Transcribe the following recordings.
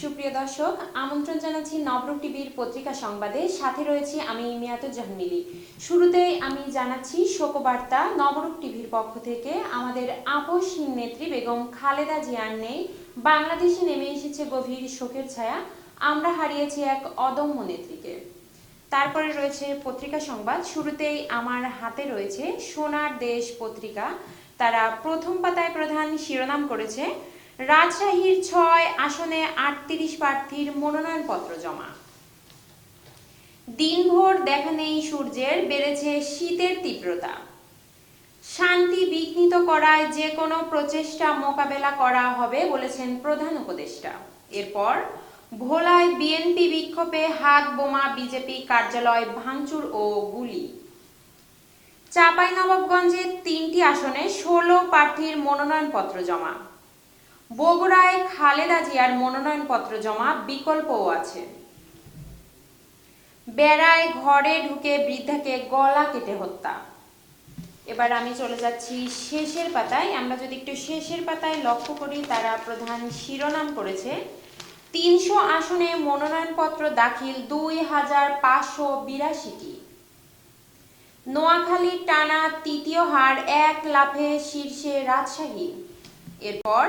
সুপ্রিয় দর্শক, আমন্ত্রণ জানাচ্ছি নবরূপ টিভির পত্রিকা সংবাদে। সাথে রয়েছি আমি মিয়াতুজ জাহমিলি শুরুতেই আমি জানাচ্ছি শোকবার্তা নবরূপ টিভির পক্ষ থেকে। আমাদের আপসহীন নেত্রী বেগম খালেদা জিয়ার নেই। বাংলাদেশে নেমে এসেছে গভীর শোকের ছায়া। আমরা হারিয়েছি এক অদম্য নেত্রীকে। তারপরে রয়েছে পত্রিকা সংবাদ। শুরুতেই আমার হাতে রয়েছে সোনার দেশ পত্রিকা। তারা প্রথম পাতায় প্রধান শিরোনাম করেছে রাজশাহীর ছয় আসনে আটত্রিশ প্রার্থীর মনোনয়নপত্র জমা। দিনভর দেখা নেই সূর্যের, বেড়েছে শীতের তীব্রতা। শান্তি বিঘ্নিত করায় যে কোনো প্রচেষ্টা মোকাবেলা করা হবে বলেছেন প্রধান উপদেষ্টা। এরপর, ভোলায় বিএনপি বিক্ষোভে হাত বোমা বিজেপি কার্যালয় ভাঙচুর ও গুলি। চাঁপাইনবাবগঞ্জে তিনটি আসনে ষোলো প্রার্থীর মনোনয়নপত্র জমা। বগুড়ায় খালেদা জিয়ার মনোনয়নপত্র জমা বিকল্পও আছে। বেড়ায় ঘরে ঢুকে বৃদ্ধাকে গলা কেটে হত্যা। এবার আমি চলে যাচ্ছি শেষের পাতায়। আমরা যদি একটু শেষের পাতায় লক্ষ্য করি, তারা প্রধান শিরোনাম করেছে। তিনশো আসনে মনোনয়নপত্র দাখিল দুই হাজার পাঁচশো বিরাশিটি। নোয়াখালী টানা তৃতীয় হার এক লাফে শীর্ষে রাজশাহী। এরপর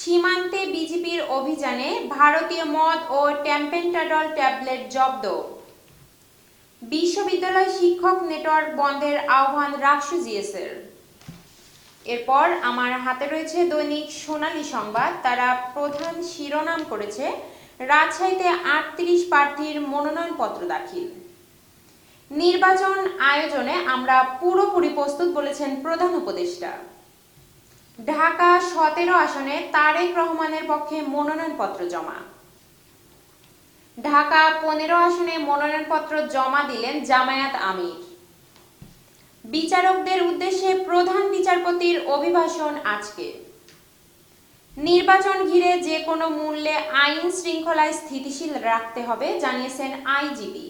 সীমান্তে বিজেপির অভিযানে ভারতীয় মদ ও ট্যাম্পেন্টাডল ট্যাবলেট জব্দ। বিশ্ববিদ্যালয় শিক্ষক নেটওয়ার্ক বন্ধের আহ্বান রাখসু জিএসের এরপর আমার হাতে রয়েছে দৈনিক সোনালী সংবাদ। তারা প্রধান শিরোনাম করেছে, রাজশাহীতে আটত্রিশ প্রার্থীর মনোনয়নপত্র দাখিল। নির্বাচন আয়োজনে আমরা পুরোপুরি প্রস্তুত বলেছেন প্রধান উপদেষ্টা। ঢাকা সতেরো আসনে তারেক রহমানের পক্ষে মনোনয়নপত্র জমা। ঢাকা পনেরো আসনে মনোনয়নপত্র জমা দিলেন জামায়াত আমির। বিচারকদের উদ্দেশ্যে প্রধান বিচারপতির অভিভাষণ আজকে। নির্বাচন ঘিরে যে কোনো মূল্যে আইন শৃঙ্খলায় স্থিতিশীল রাখতে হবে জানিয়েছেন আইজিপি।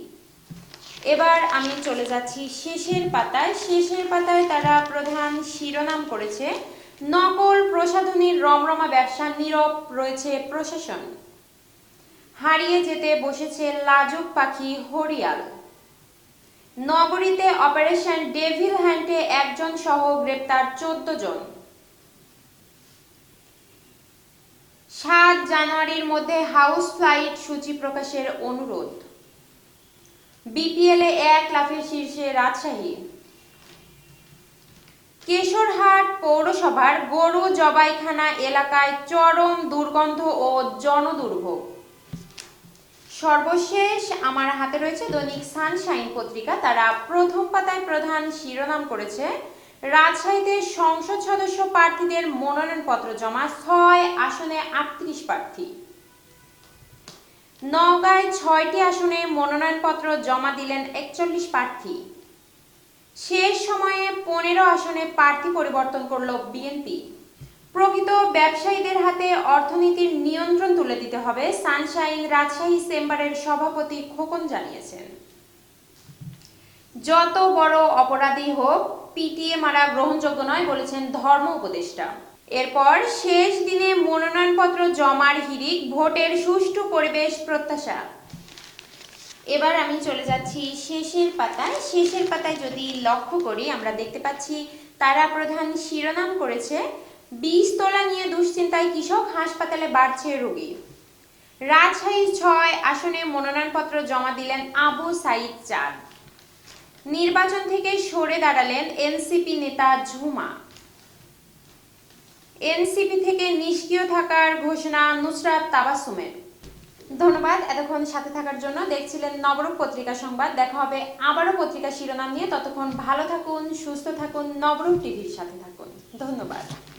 এবার আমি চলে যাচ্ছি শেষের পাতায়। শেষের পাতায় তারা প্রধান শিরোনাম করেছে নকল প্রসাধনীর রমরমা ব্যবসা নীরব রয়েছে প্রশাসন। হারিয়ে যেতে বসেছে লাজুক পাখি হরিয়াল। নগরীতে অপারেশন ডেভিল হ্যান্ডে একজন সহ গ্রেপ্তার চোদ্দ জন। সাত জানুয়ারির মধ্যে হাউস ফ্লাইট সূচি প্রকাশের অনুরোধ। বিপিএলে এক লাফের শীর্ষে রাজশাহী। কেশরহাট পৌরসভার গরু জবাইখানা এলাকায় চরম দুর্গন্ধ ও জনদুর্ভোগ। সর্বশেষ আমার হাতে রয়েছে দৈনিক সানশাইন পত্রিকা। তারা প্রথম পাতায় প্রধান শিরোনাম করেছে, রাজশাহীতে সংসদ সদস্য প্রার্থীদের মনোনয়নপত্র জমা, ছয় আসনে আটত্রিশ প্রার্থী। নওগাঁয় ছয়টি আসনে মনোনয়নপত্র জমা দিলেন একচল্লিশ প্রার্থী। শেষ সময়ে পনেরো আসনে প্রার্থী পরিবর্তন করল বিএনপি প্রকৃত ব্যবসায়ীদের হাতে অর্থনীতির নিয়ন্ত্রণ তুলে দিতে হবে, সানশাইন রাজশাহী চেম্বারের সভাপতি খোকন জানিয়েছেন। যত বড় অপরাধী হোক, পিটিএ মারা গ্রহণযোগ্য নয় বলেছেন ধর্ম উপদেষ্টা। এরপর শেষ দিনে মনোনয়নপত্র জমার হিরিক ভোটের সুষ্ঠু পরিবেশ প্রত্যাশা। এবার আমি চলে যাচ্ছি শেষের পাতায়। শেষের পাতায় যদি লক্ষ্য করি, আমরা দেখতে পাচ্ছি তারা প্রধান শিরোনাম করেছে বীজ তোলা নিয়ে দুশ্চিন্তায় কৃষক হাসপাতালে বাড়ছে রোগী। রাজশাহী ছয় আসনে মনোনয়নপত্র জমা দিলেন আবু সাইদ চাঁদ। নির্বাচন থেকে সরে দাঁড়ালেন এনসিপি নেতা ঝুমা। এনসিপি থেকে নিষ্ক্রিয় থাকার ঘোষণা নুসরাত তাবাসুমের। ধন্যবাদ এতক্ষণ সাথে থাকার জন্য। দেখছিলেন নবরূপ পত্রিকা সংবাদ। দেখা হবে আবারও পত্রিকা শিরোনাম নিয়ে। ততক্ষণ ভালো থাকুন, সুস্থ থাকুন, নবরূপ টিভির সাথে থাকুন। ধন্যবাদ।